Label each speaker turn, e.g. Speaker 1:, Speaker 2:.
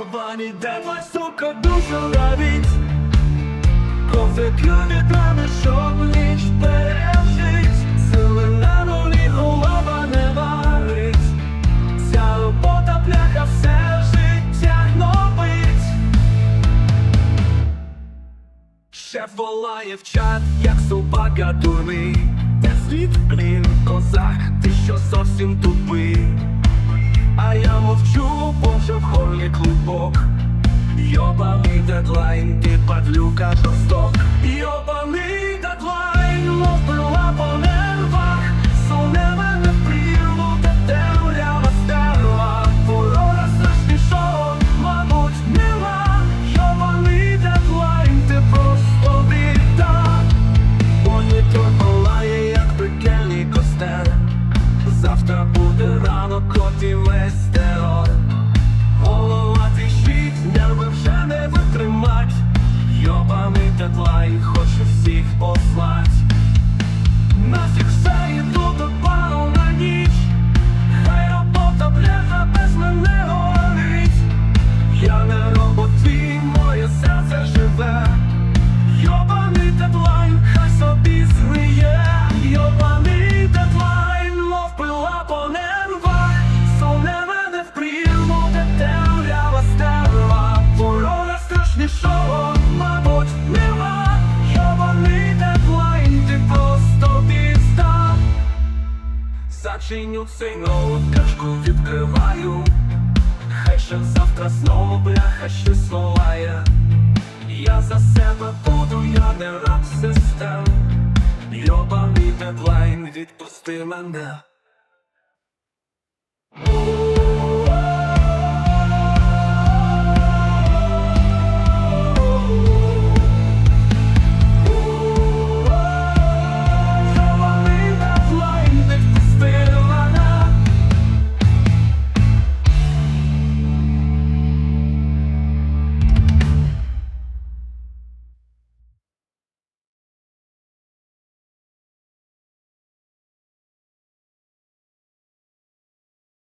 Speaker 1: Йобані демон, сука, душу равіть Кофе п'ю від рани, щоб ніч пережить. Сили нулі, голова не варить. Ця робота, бляха, все життя гнобить. Шеф волає в чат, як собака дурний. Де світ, блін, козак, ти що зовсім тупий клубок Йобаний дедлайн, ти падлюка жорсток Йобаний дедлайн, Цей ноут, кашку відкриваю. Хай ще завтра знову бляха щось волає я за себе буду, я не раб систем Йобаний дедлайн, відпусти мене